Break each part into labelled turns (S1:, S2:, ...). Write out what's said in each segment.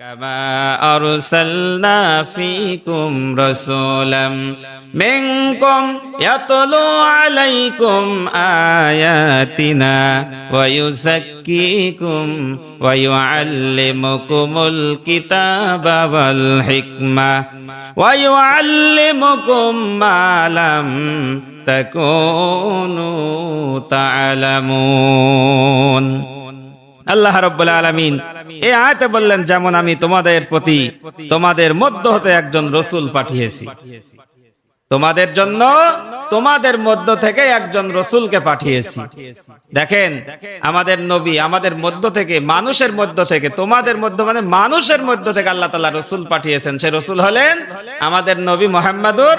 S1: كما أرسلنا فيكم رسولا منكم يتلو عليكم آياتنا ويزكيكم ويعلمكم الكتاب والحكمة ويعلمكم ما لم تكونوا تعلمون আল্লাহ রব্বুল আলমিন এই আয়তে বললেন, যেমন আমি তোমাদের প্রতি, তোমাদের মধ্য হতে একজন রসুল পাঠিয়েছি। তোমাদের জন্য তোমাদের মধ্য থেকে একজন রসুলকে পাঠিয়েছি। দেখেন, আমাদের নবী আমাদের মধ্য থেকে, মানুষের মধ্য থেকে, তোমাদের মধ্য মানে মানুষের মধ্য থেকে আল্লাহ তালা রসুল পাঠিয়েছেন। সে রসুল হলেন আমাদের নবী মোহাম্মদুর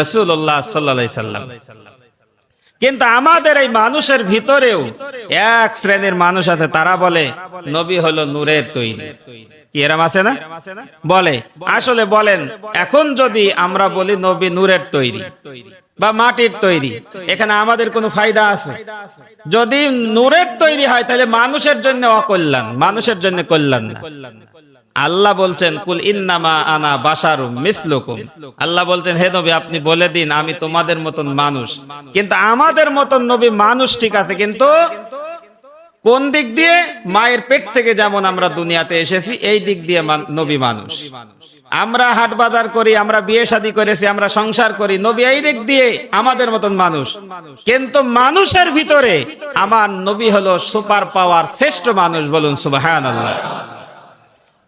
S1: রসুল্লাহ সাল্লা সাল্লাম। কিন্তু আমাদের এই মানুষের ভিতরেও এক শ্রেণির মানুষ আছে, তারা বলে, নবী হলো নূরের তৈরি। আছে না? বলে, আসলে বলেন, এখন যদি আমরা বলি নবী নূরের তৈরি বা মাটির তৈরি, এখানে আমাদের কোনো ফায়দা আছে? যদি নূরের তৈরি হয়, তাহলে মানুষের জন্য অকল্যাণ, মানুষের জন্য কল্যাণ না। আল্লাহ বলছেন, কুল ইন্নামা আনা বাসারু মিসলুকুম। আল্লাহ বলছেন, হে নবী, আপনি বলে দিন, আমি তোমাদের মতন মানুষ। কিন্তু আমাদের মতন নবী মানুষ ঠিক আছে, কিন্তু কোন দিক দিয়ে? মায়ের পেট থেকে যেমন আমরা দুনিয়াতে এসেছি, এই দিক দিয়ে নবী মানুষ। আমরা হাট বাজার করি, আমরা বিয়ে শাদী করেছি, আমরা সংসার করি, নবী এই দিক দিয়ে আমাদের মতন মানুষ। কিন্তু মানুষের ভিতরে আমার নবী হলো সুপার পাওয়ার শ্রেষ্ঠ মানুষ বলুন সুবাহান আল্লাহ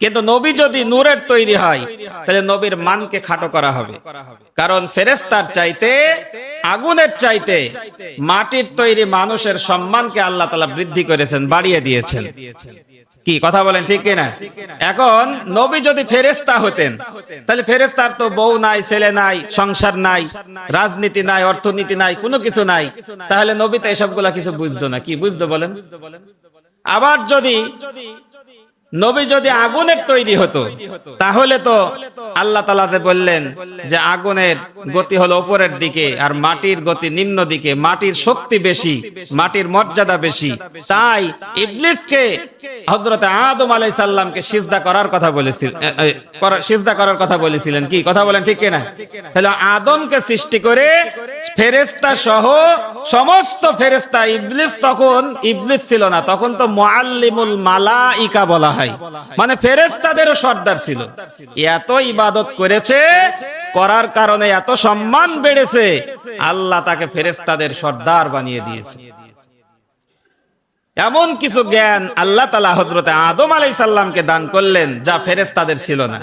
S1: কিন্তু নবী যদি নূরের তৈরি হয়, তাহলে নবীর মানকে খাটো করা হবে। কারণ ফেরেস্তার চাইতে, আগুনের চাইতে মাটির তৈরি মানুষের সম্মানকে আল্লাহ তালা বৃদ্ধি করেছেন, বাড়িয়ে দিয়েছেন। কি, কথা বলেন ঠিক কিনা? এখন নবী যদি ফেরেস্তা হতেন, তাহলে ফেরেস্তার তো বউ নাই, ছেলে নাই, সংসার নাই, রাজনীতি নাই, অর্থনীতি নাই, কোনো কিছু নাই। তাহলে নবী তো এসবগুলা কিছু বুঝতো না। কি বুঝতো বলেন? আবার যদি নবী যদি আগুনের তৈরি হতো, তাহলে তো আল্লাহ তালাতে বললেন যে আগুনের গতি হলো উপরের দিকে আর মাটির গতি নিম্ন দিকে। মাটির শক্তি বেশি, মাটির মর্যাদা বেশি। তাই ইবলিসকে হজরত আদম আলাই সাল্লামকে সিজদা করার কথা বলেছিলেন সিজদা করার কথা বলেছিলেন কি? কথা বলেন ঠিক কিনা? তাহলে আদমকে সৃষ্টি করে ফেরেস্তা সহ সমস্ত ফেরেস্তা ইবলিস তখন, ইবলিস ছিল না, তখন তো মুআল্লিমুল মালাইকা বলা হয়। মানে ফেরেস্তাদেরও সর্দার ছিল। এত ইবাদত করেছে, করার কারণে এত সম্মান বেড়েছে, আল্লাহ তাকে ফেরেস্তাদের সর্দার বানিয়ে দিয়েছে। এমন কিছু জ্ঞান আল্লাহ তালা হজরত আদম আলাই সাল্লামকে দান করলেন যা ফেরেস্তাদের ছিল না।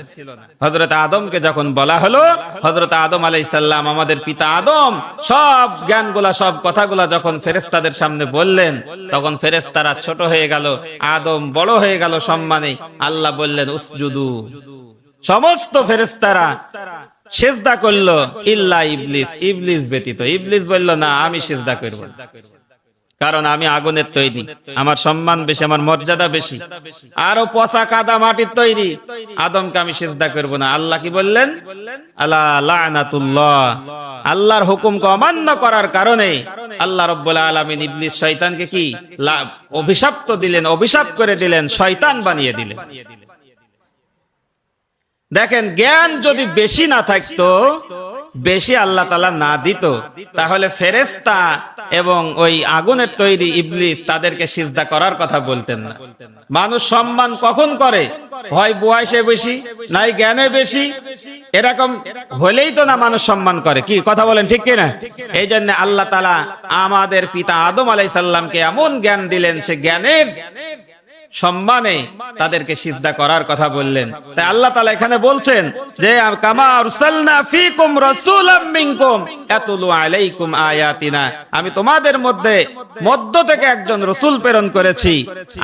S1: হজরত আদমকে যখন বলা হলো হজরত আদম আলাই সাল্লাম আমাদের পিতা আদম, সব জ্ঞানগুলা, সব কথাগুলা যখন ফেরেস্তাদের সামনে বললেন, তখন ফেরেস্তারা ছোট হয়ে গেল, আদম বড় হয়ে গেল সম্মানে। আল্লাহ বললেন, উসজুদু। সমস্ত ফেরেস্তারা সেজদা করল, ইল্লা ইবলিস। ইবলিস ব্যতীত। ইবলিস বলল, না, আমি সেজদা করব। কারণ আমি আগুনের তৈরি। আমার সম্মান বেশি, আমার মর্যাদা বেশি। আরও পচা কাদা মাটির তৈরি। আদমকে আমি সেজদা করব না। আল্লাহ কি বললেন? আল্লাহ আল্লাহর হুকুমকে অমান্য করার কারণে আল্লাহ রব্বুল আলামিন ইবলিস শয়তানকে কি? অভিশাপ্ত দিলেন, অভিশাপ করে দিলেন, শয়তান বানিয়ে দিলেন। দেখেন, জ্ঞান যদি বেশি না থাকতো বেশি আল্লাহ তালা না দিত, তাহলে ফেরেস্তা এবং ওই আগুনের তৈরি ইবলিস তাদেরকে সিজদা করার কথা বলতেন না। মানুষ সম্মান কখন করে? হয় বয়সে বেশি, নাই জ্ঞানে বেশি? এরকম হলেই তো না মানুষ সম্মান করে। কি কথা বলেন ঠিক কিনা? এই জন্য আল্লাহ তালা আমাদের পিতা আদম আলাইসাল্লামকে এমন জ্ঞান দিলেন, সে জ্ঞানের সম্মানে তাদেরকে সিজদা করার কথা বললেন। তাই আল্লাহ তাআলা এখানে বলছেন যে আমি তোমাদের মধ্যে মধ্য থেকে একজন রসূল প্রেরণ করেছি।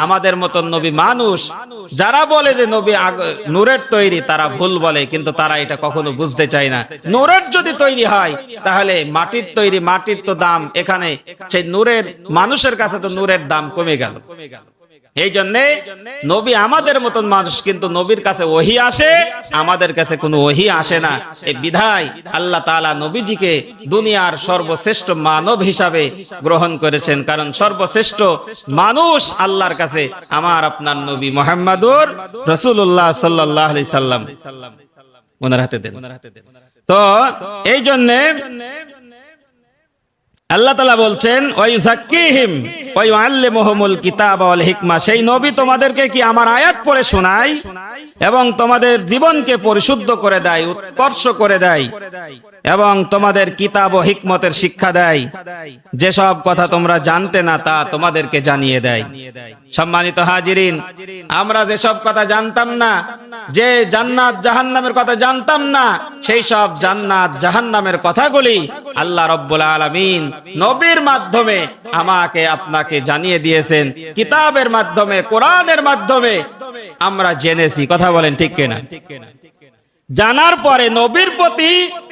S1: আমাদের মতন নবী মানুষ, যারা বলে যে নবী নূরের তৈরি, তারা ভুল বলে, কিন্তু তারা এটা কখনো বুঝতে চায় না। নূরের যদি তৈরি হয়, তাহলে মাটির তৈরি, মাটির তো দাম এখানে, সেই নূরের, মানুষের কাছে তো নূরের দাম কমে গেল কমে গেল। এই জন্যে নবী আমাদের মতন মানুষ, কিন্তু নবীর কাছে ওহি আসে, আমাদের কাছে কোনো ওহি আসে না। এই বিধায় আল্লাহ তাআলা নবীজিকে দুনিয়ার সর্বশ্রেষ্ঠ মানব হিসাবে গ্রহণ করেছেন। কারণ সর্বশ্রেষ্ঠ মানুষ আল্লাহর কাছে আমার আপনার নবী মোহাম্মদুর রসুল্লাহ সাল্লাহ সাল্লাম। ওনার হাতে দেন। তো এই জন্যে আল্লাহ তালা বলছেন ওই জাক্কিহিম ওই আল্লে আল্লিমুহুমুল কিতাব অল হিকমা সেই নবী তোমাদেরকে কি আমার আয়াত পড়ে শোনায়? এবং তোমাদের জীবনকে পরিশুদ্ধ করে দেয়, উৎকর্ষ করে দেয়? এবং তোমাদের কিতাব ও হিকমতের শিক্ষা দেয়। যেসব কথা তোমরা জানতে না, তা তোমাদেরকে জানিয়ে দেয়। সম্মানিত হাজিরিন, আমরা যেসব কথা জানতাম না, যে জান্নাত জাহান্নামের কথা জানতাম না, সেই সব জান্নাত জাহান্নামের কথাগুলি আল্লাহ রব্বুল আলামিন নবীর মাধ্যমে আমাকে, আপনাকে জানিয়ে দিয়েছেন। কিতাবের মাধ্যমে, কোরআনের মাধ্যমে আমরা জেনেছি। কথা বলেন ঠিক কিনা? জানার পরে নবীর প্রতি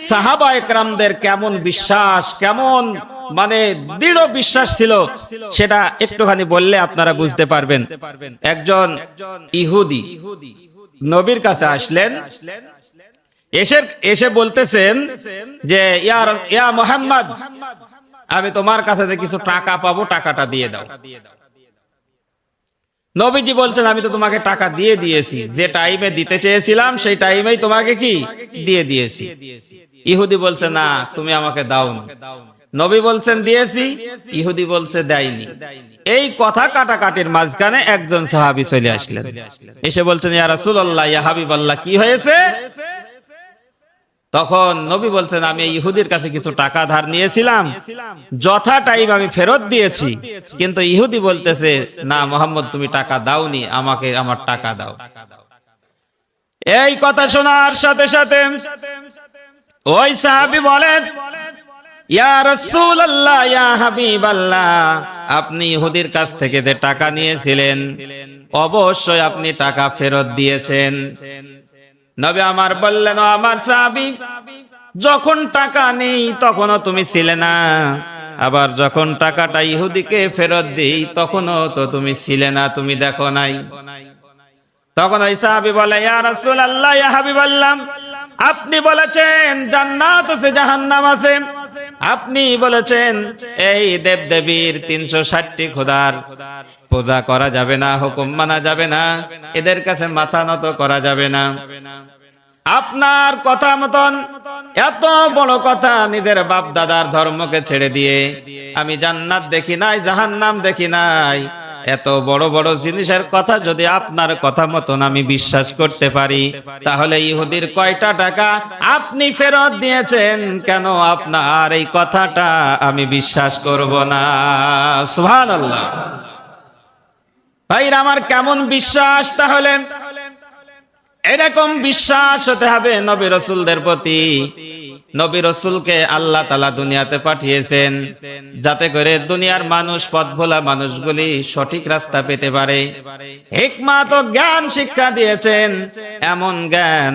S1: সাহাবা একরামদের কেমন বিশ্বাস, কেমন মানে দৃঢ় বিশ্বাস ছিল, সেটা একটুখানি বললে আপনারা বুঝতে পারবেন। একজন ইহুদি নবীর কাছে আসলেন, এসে এসে বলতেছেন যে, ইয়া মোহাম্মদ, আমি তোমার কাছে যে কিছু টাকা পাবো, টাকাটা দিয়ে দাও। নবীজি বলছেন, আমি তো তোমাকে টাকা দিয়ে দিয়েছি। যে টাইমে দিতে চেয়েছিলাম, সেই টাইমেই তোমাকে কি? দিয়ে দিয়েছি। ইহুদি বলছে, না, তুমি আমাকে দাও নবী বলছেন, দিয়েছি। ইহুদি বলছে, দেয়নি। এই কথা কাটাকাটির মাঝখানে একজন সাহাবি চলে আসলেন। এসে বলছেন, ইয়া রাসূলুল্লাহ, ইয়া হাবিবাল্লাহ, কি হয়েছে? তখন নবী বলছেন, আমি ইহুদির কাছে কিছু টাকা ধার নিয়েছিলাম। যথা টাইম আমি ফেরত দিয়েছি। কিন্তু ইহুদি বলতেছে, না মোহাম্মদ, তুমি টাকা দাওনি, আমাকে আমার টাকা দাও। এই কথা শোনার সাথে সাথে ওই সাহাবি বলেন আপনি ইহুদির কাছ থেকে যে টাকা নিয়েছিলেন, অবশ্যই আপনি টাকা ফেরত দিয়েছেন। নবী আমার বললেন আমার সাবি যখন টাকা নেই তখনও তুমি ছিলে না। আবার যখন টাকাটা ইহুদিকে ফেরত দিই তখনও তো তুমি ছিলে না, তুমি দেখো নাই। তখন ওই সাহাবি বলে, ইয়া আল্লাহ বললাম আপনি বলেছেন জান্নাত আছে, জাহান্নাম আছে। আপনি বলেছেন, এই দেব দেবীর তিনশো ষাটটি খোদার পূজা করা যাবে না, হুকুম মানা যাবে না, এদের কাছে মাথা নত করা যাবে না। আপনার কথা মতন এত বড় কথা নিজের বাপ দাদার ধর্মকে ছেড়ে দিয়ে আমি জান্নাত দেখি নাই, জাহান্নাম দেখি নাই। এত বড় বড় জিনিসের কথা যদি আপনার কথা মতন আমি বিশ্বাস করতে পারি, তাহলে ইহুদির কয়টা টাকা আপনি ফেরত দিয়েছেন? কেন আপনার এই কথাটা আমি বিশ্বাস করব না? সুবহানাল্লাহ। ভাইরা, আমার কেমন বিশ্বাস তাহলে? এরকম বিশ্বাস হতে হবে নবী রসুলদের প্রতি। নবী রসুলকে আল্লাহ তালা দুনিয়াতে পাঠিয়েছেন, যাতে করে দুনিয়ার মানুষ পথ ভোলা মানুষগুলি সঠিক রাস্তা পেতে পারে। হিকমাত ও জ্ঞান শিক্ষা দিয়েছেন। এমন জ্ঞান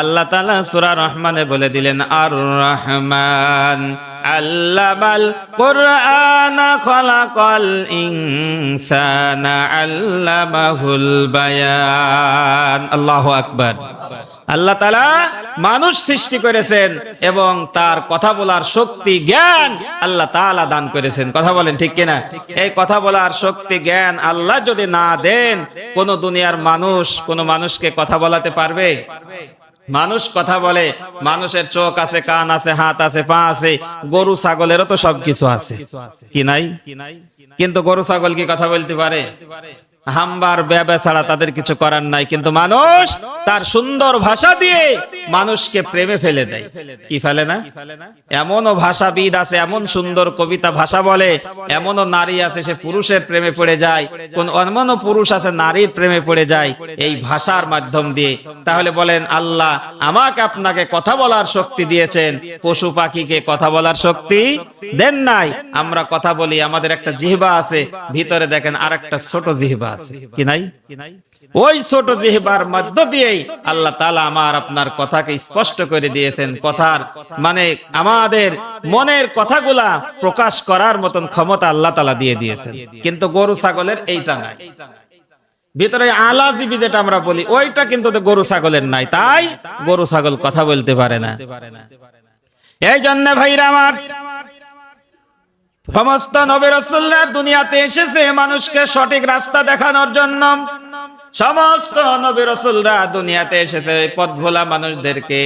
S1: আল্লাহ তালা সুরা রহমানে বলে দিলেন আর রহমান আল্লামাল কোরআন খলাকল ইনসানা আল্লামাহুল বায়ান। আল্লাহু আকবার। আল্লাহ তালা মানুষ সৃষ্টি করেছেন এবং তার কথা বলার শক্তি, জ্ঞান আল্লাহ তাআলা দান করেছেন। কথা বলেন ঠিক কিনা? এই কথা বলার শক্তি, জ্ঞান আল্লাহ যদি না দেন, কোন দুনিয়ার মানুষ কোন মানুষকে কথা বলাতে পারবে? মানুষ কথা বলে, মানুষের চোখ আছে, কান আছে, হাত আছে, পা আছে, গরু, ছাগলেরও তো সবকিছু আছে। কি নাই? কিন্তু গরু, ছাগল কি কথা বলতে পারে? হাম্বার ব্যবে ছাড়া তাদের কিছু করার নাই, কিন্তু মানুষ তার সুন্দর ভাষা দিয়ে মানুষকে প্রেমে ফেলে দেয়। কি ফেলে না? এমনও ভাষাবিদ আছে, এমন সুন্দর কবিতা ভাষা বলে, এমনও নারী আছে, সে পুরুষের প্রেমে পড়ে যায়, কোন এমনও পুরুষ আছে, নারীর প্রেমে পড়ে যায়, এই ভাষার মাধ্যম দিয়ে। তাহলে বলেন, আল্লাহ আমাকে আপনাকে কথা বলার শক্তি দিয়েছেন, পশু পাখিকে কথা বলার শক্তি দেন নাই। আমরা কথা বলি, আমাদের একটা জিহবা আছে, ভিতরে দেখেন আর একটা ছোট জিহবা আছে। কি নাই? ওই ছোট জিহবার মধ্য দিয়েই আল্লাহ তালা আমার আপনার কথাকে স্পষ্ট করে দিয়েছেন। কথার মানে আমাদের মনের কথাগুলা প্রকাশ করার মতন ক্ষমতা আল্লাহ তালা দিয়ে দিয়েছেন। কিন্তু গরু ছাগলের এইটা নাই। ভিতরে আলাজিবি যেটা আমরা বলি ওইটা কিন্তু গরু ছাগলের নাই। তাই গরু ছাগল কথা বলতে পারে না। এই জন্য ভাইরা আমার সমস্ত নবী রসুল্লাহ দুনিয়াতে এসেছে মানুষকে সঠিক রাস্তা দেখানোর জন্য। সমস্ত নবী রসুলরা দুনিয়াতে এসেছে পথ ভোলা মানুষদেরকে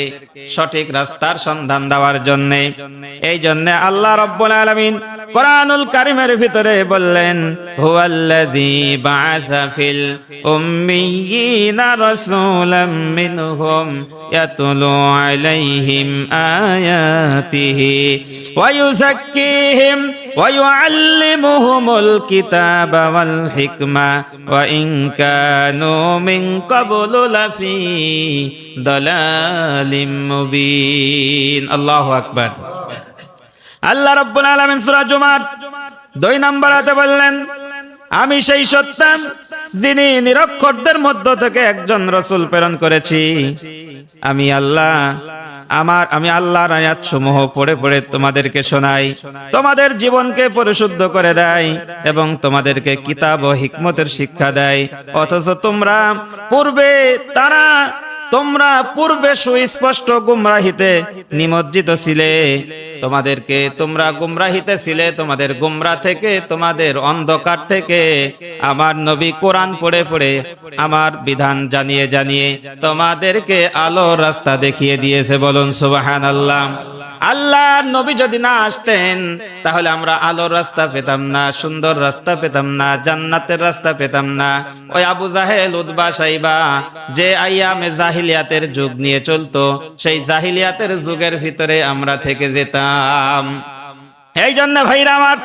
S1: সঠিক রাস্তার সন্ধান দেওয়ার জন্য। এই জন্য আল্লাহ রব্বুল আলামিন কোরআনুল কারিমের ভিতরে বললেন, হুয়াল্লাযী বাআসা ফিল উম্মিয়িনা রাসূলাম মিনহুম ইয়াতলু আলাইহিম আয়াতিহি ওয়া ইউযাক্কিহিম ওয়া ইউআল্লিমুহুমুল কিতাবা ওয়াল হিকমা ওয়া ইন কানু মিন ক্বাবলু লাফি দালালিম মুবিন আল্লাহু আকবার আল্লাহ রাব্বুল আলামিন সূরা জুমার দুই নম্বর আয়াতে বললেন, আমি সেই সত্যাম যিনি নিরক্ষরদের মধ্য থেকে একজন রসুল প্রেরণ করেছি। আমি আল্লাহ, আমার, আমি আল্লাহর আয়াত সমূহ পড়ে পড়ে তোমাদেরকে শোনাই, তোমাদের জীবনকে পরিশুদ্ধ করে দেয় এবং তোমাদেরকে কিতাব ও হিকমতের শিক্ষা দেয়। অথচ তোমরা পূর্বে তারা তোমরা পূর্বে সুস্পষ্ট গুমরাহিতে নিমজ্জিত ছিলে। তোমাদেরকে তোমরা গুমরাহিতে ছিলে, তোমাদের গুমরা থেকে, তোমাদের অন্ধকার থেকে। আমার নবী কোরআন পড়ে পড়ে আমার বিধান জানিয়ে জানিয়ে তোমাদেরকে আলোর রাস্তা দেখিয়ে দিয়েছে বলুন সুবাহান আল্লাহ আল্লাহ নবী যদি না আসতেন, তাহলে আমরা আলোর রাস্তা পেতাম না, সুন্দর রাস্তা পেতাম না, জান্নাতের রাস্তা পেতাম না। ওই আবু জাহেল উদ্বা সাইবা, যে আইয়ামে জাহিলিয়াতের যুগ নিয়ে চলতো, সেই জাহিলিয়াতের যুগের ভিতরে আমরা থেকে যেতাম। এই জন্য ভাইরা আমার,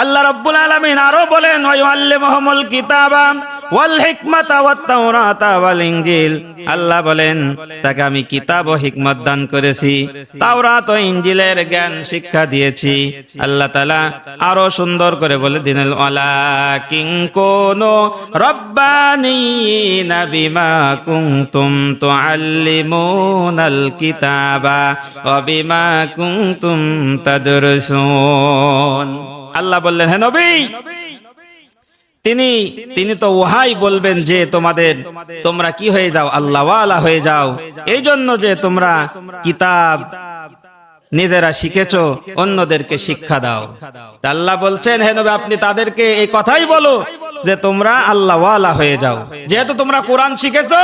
S1: আল্লাহ রব্বুল আলামিন আরও বলেন ওয়া ইউআল্লিমুহুমুল কিতাবা ওয়াল ওয়াল আল্লাহ বলেন, তাকে আমি কিতাব ও হিকমত দান করেছি, তাওরাত ও ইনজিলের জ্ঞান শিক্ষা দিয়েছি। আল্লাহ তাআলা আরও সুন্দর করে বলে দিনেন ওয়ালাকিন কুনু রব্বানিনা বিমা কুনতুম কিতাবা ওয়া বিমা কুনতুম তাদরুসুন। আল্লাহ বললেন, হে নবী তিনি তিনি তো ওহাই বলবেন যে তোমাদের, তোমরা কি হয়ে যাও? আল্লাহওয়ালা হয়ে যাও। এই জন্য যে তোমরা কিতাব নিজেরা শিখেছো, অন্যদেরকে শিক্ষা দাও। আল্লাহ বলছেন, হে নবী, আপনি তাদেরকে এই কথাই বলো যে তোমরা আল্লাহওয়ালা হয়ে যাও। যেহেতু তোমরা কোরআন শিখেছো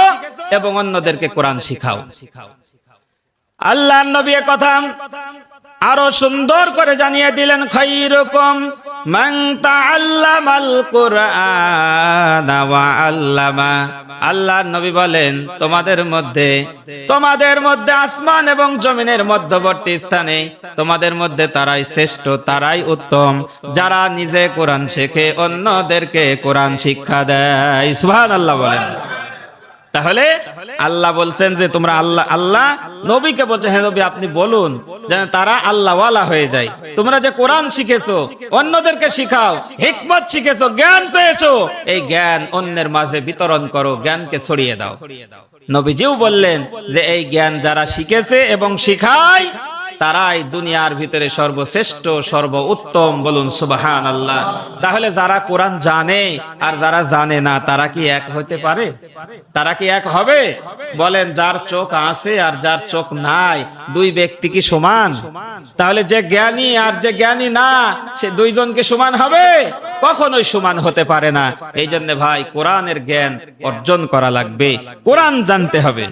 S1: এবং অন্যদেরকে কোরআন শিখাও। আল্লাহর নবী কথা আরও সুন্দর করে জানিয়ে দিলেন, খৈরকম আল্লাহর নবী বলেন, তোমাদের মধ্যে তোমাদের মধ্যে আসমান এবং জমিনের মধ্যবর্তী স্থানে, তোমাদের মধ্যে তারাই শ্রেষ্ঠ, তারাই উত্তম। যারা নিজে কোরআন শেখে, অন্যদেরকে কোরআন শিক্ষা দেয়। সুহান আল্লাহ বলেন। তাহলে আল্লাহ বলছেন যে তোমরা আল্লাহ আল্লাহ নবীকে বলছেন হ্যাঁ নবী, আপনি বলুন যেন তারা আল্লাহওয়ালা হয়ে যায়। তোমরা যে কোরআন শিখেছো, অন্যদেরকে শিখাও, হিকমত শিখেছো, জ্ঞান পেয়েছ, এই জ্ঞান অন্যের মাঝে বিতরণ করো, জ্ঞানকে ছড়িয়ে দাও। নবীজিও বললেন যে, এই জ্ঞান যারা শিখেছে এবং শিখায় তারাই দুনিয়ার ভিতরে সর্বশ্রেষ্ঠ সর্ব উত্তম বলুন সুবাহান আল্লাহ তাহলে যারা কোরআন জানে আর যারা জানে না, তারা কি এক হতে পারে? তারা কি এক হবে? বলেন, যার চোখ আছে আর যার চোখ নাই, দুই ব্যক্তি কি সমান? তাহলে যে জ্ঞানী আর যে জ্ঞানী না, সে দুইজনকে সমান হবে? কখনোই সমান হতে পারে না। এই জন্য ভাই, কোরআনের জ্ঞান অর্জন করা লাগবে। কোরআন জানতে হবে।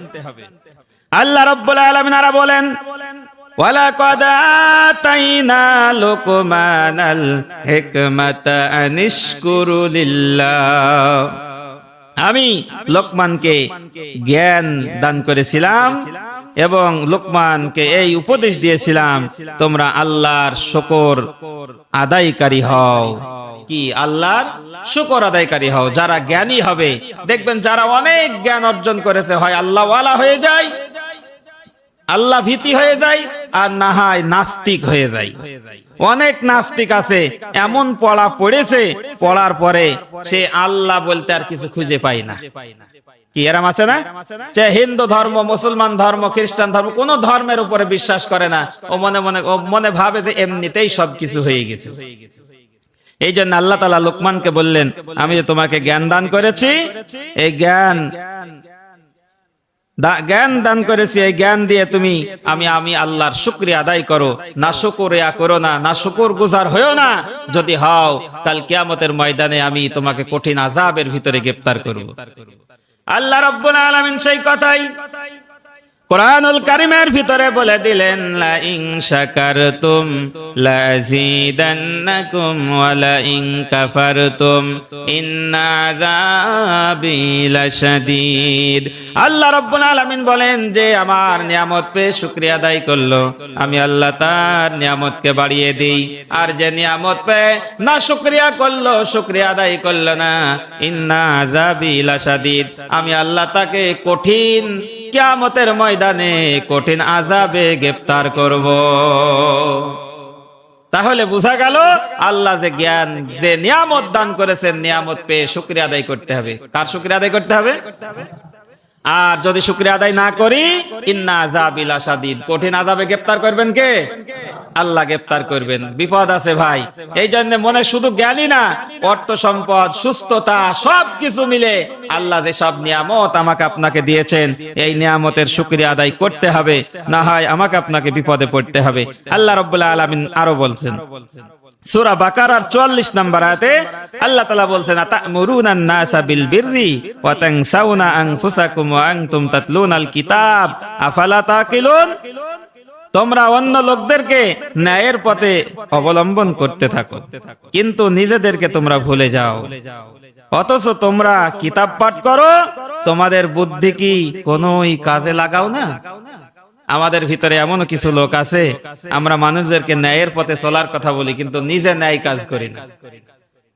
S1: আল্লাহ রব্বুল আলামিন আরা বলেন ولقد آتينا لقمان الحكمة أن اشكر لله আমি লোকমানকে জ্ঞান দান করেছিলাম এবং লোকমানকে এই উপদেশ দিয়েছিলাম তোমরা আল্লাহর শকর আদায়কারী হও কি আল্লাহর শুকর আদায়কারী হও যারা জ্ঞানী হবে দেখবেন যারা অনেক জ্ঞান অর্জন করেছে হয় আল্লাহওয়ালা হয়ে যায় আল্লাহ ভীতি হয়ে যায় আর না হয় নাস্তিক হয়ে যায়। অনেক নাস্তিক আছে, এমন পড়া পড়েছে, পড়ার পরে সে আল্লাহ বলতে আর কিছু খুঁজে পায় না। কি এরম আছে না? যে হিন্দু ধর্ম, মুসলমান ধর্ম, খ্রিস্টান ধর্ম, কোন ধর্মের উপরে বিশ্বাস করে না। ও মনে মনে, ও মনে ভাবে যে এমনিতেই সবকিছু হয়ে গেছে। এই জন্য আল্লাহ তালা লোকমানকে বললেন, আমি যে তোমাকে জ্ঞান দান করেছি, এই জ্ঞান জ্ঞান দান করেছি, এই জ্ঞান দিয়ে তুমি, আমি আমি আল্লাহর শুক্রিয়া আদায় করো। না শুকুর ইয়া করো না না শুকুর গুজার হয়েও না। যদি হও, কাল কিয়ামতের ময়দানে আমি তোমাকে কঠিন আজাবের ভিতরে গ্রেপ্তার করব। আল্লাহ রব্বুল আলামিন সেই কথাই কোরআনুল কারিমের ভিতরে বলে দিলেন লা ইন শাকারতুম, লাযীদান্নাকুম ওয়া লা ইন কাফারতুম, ইন্না আযাবি লাশাদীদ। আল্লাহ রাব্বুল আলামিন বলেন যে, আমার নিয়ামত পেয়ে শুকরিয়া আদায় করল। আমি আল্লাহ তার নিয়ামতকে বাড়িয়ে দেই। আর যে নিয়ামত পেয়ে না শুকরিয়া করল, শুকরিয়া আদায় করল না। ইন্না আযাবি লাশাদীদ। আমি আল্লাহ তাকে কঠিন কিয়ামতের ময়দানে কঠিন আজাবে গ্রেপ্তার করব। তাহলে বোঝা গেল, আল্লাহ যে জ্ঞান, যে নিয়ামত দান করেছেন, নিয়ামত পেয়ে শুক্রিয়া আদায় করতে হবে। কার শুক্রিয়া আদায় করতে হবে? আর যদি শুক্রিয়া আদায় না করি, ইন্না আজাবিল আসাদিদ কঠিন আজাবে গ্রেপ্তার করবেন কে? আল্লাহ গ্রেপ্তার করবেন। বিপদ আছে ভাই। এই জন্য মনে শুধু জ্ঞানী না, অর্থ সম্পদ, সুস্থতা সব কিছু মিলে আল্লাহ যে সব নিয়ামত আমাকে আপনাকে দিয়েছেন, এই নিয়ামতের শুক্রিয়া আদায় করতে হবে। না হয় আমাকে আপনাকে বিপদে পড়তে হবে। আল্লাহ রব্বুল্লাহ আলমিন আরও বলছেন। সূরা বাকারার 44 নম্বর আয়াতে আল্লাহ তাআলা বলছেন আতামুরুনান নাসা বিল বিররি ওয়া তানসাউনা আনফুসাকুম ওয়া আনতুম তাতলুনাল কিতাব। আফালা তাকিলুন? তোমরা অন্য লোকদেরকে ন্যায়ের পথে অবলম্বন করতে থাকো, কিন্তু নিজেদেরকে তোমরা ভুলে যাও। অথচ তোমরা কিতাব পাঠ করো, তোমাদের বুদ্ধি কি কোনোই কাজে লাগাও না? আমাদের ভিতরে এমন কিছু লোক আছে, আমরা মানুষদেরকে ন্যায়ের পথে চলার কথা বলি, কিন্তু নিজে ন্যায় কাজ করি না।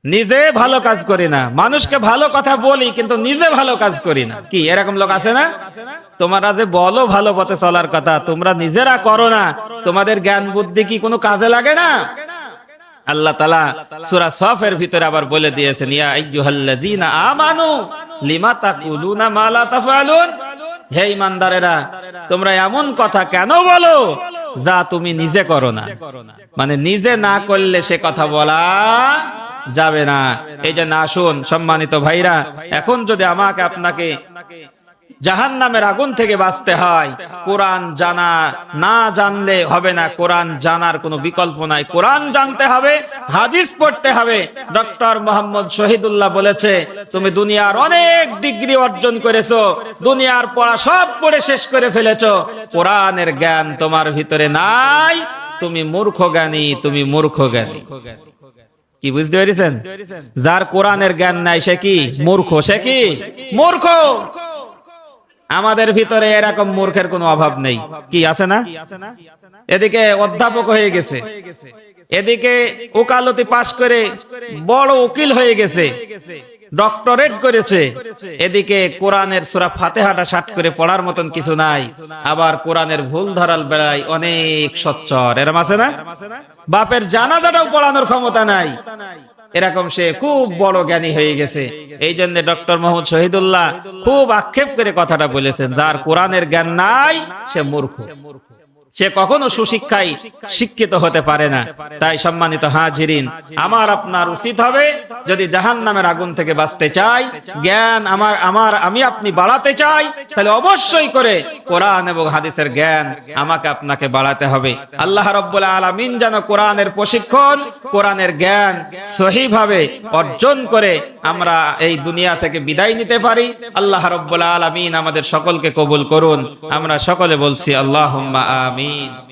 S1: নিজে ভালো কাজ করি না। মানুষকে ভালো কথা বলি, কিন্তু নিজে ভালো কাজ করি না। কি, এরকম লোক আছে না? তোমরা যে বলো ভালো পথে চলার কথা, তোমরা নিজেরা করো না। তোমাদের জ্ঞান বুদ্ধি কি কোনো কাজে লাগে না? আল্লাহ তালা সুরা সফের ভিতরে আবার বলে দিয়েছেন, ইয়া আমানু লিমা তাকুলুনা মা লা তাফআলুন? হে ইমানদারেরা, তোমরা এমন কথা কেন বলো যা তুমি নিজে করো না? মানে নিজে না করলে সে কথা বলা যাবে না। এই যে না শুন, সম্মানিত ভাইরা, এখন যদি আমাকে আপনাকে জাহান নামের আগুন থেকে বাঁচতে হয়। কোরআন জানা, না জানলে হবে না। কোরআন জানার কোনো বিকল্প নাই। কোরআন জানতে হবে, হাদিস পড়তে হবে। ডক্টর মোহাম্মদ শহীদুল্লাহ বলেছে, তুমি দুনিয়ার অনেক ডিগ্রি অর্জন করেছ, দুনিয়ার পড়া সব পড়ে শেষ করে ফেলেছো। কোরআনের জ্ঞান তোমার ভিতরে নাই। তুমি মূর্খ জ্ঞানী, তুমি মূর্খ জ্ঞানী। কি বুঝতে পেরেছেন? যার কোরআনের জ্ঞান নাই, সে কি? মূর্খ। সে কি? মূর্খ। আমাদের ভিতরে এরকম মূর্খের কোনো অভাব নেই। কি আছে না? এদিকে অধ্যাপক হয়ে গেছে। এদিকে ওকালতি পাশ করে বড় উকিল হয়ে গেছে। ডক্টরেট করেছে। এদিকে কোরআনের সুরা ফাতেহাটা শাট করে পড়ার মতন কিছু নাই। আবার কোরআনের ভুল ধরাল বেলায় অনেক সচ্চর। এরম আছে না? বাপের জানাজাটাও পড়ানোর ক্ষমতা নাই। এরকম সে খুব বড় জ্ঞানী হয়ে গেছে। এই জন্য ডক্টর মোহাম্মদ শহীদুল্লাহ খুব আক্ষেপ করে কথাটা বলেছেন, যার কোরআনের জ্ঞান নাই, সে মূর্খ। সে কখনো সুশিক্ষায় শিক্ষিত হতে পারে না। তাই সম্মানিত হাজিরিন, আমার আপনার উচিত হবে যদি জাহান নামের আগুন থেকে বাঁচতে চাই, জ্ঞান আমার আমার, আমি আপনি বাড়াতে চাই, তাহলে অবশ্যই করে কোরআন এবং হাদিসের জ্ঞান আমাকে আপনাকে বাড়াতে হবে। আল্লাহ রব্বুল আলমিন যেন কোরআনের প্রশিক্ষণ, কোরআনের জ্ঞান সহিভাবে অর্জন করে আমরা এই দুনিয়া থেকে বিদায় নিতে পারি। আল্লাহ রব্বুল আলমিন আমাদের সকলকে কবুল করুন। আমরা সকলে বলছি আল্লাহ আমিন। Amém.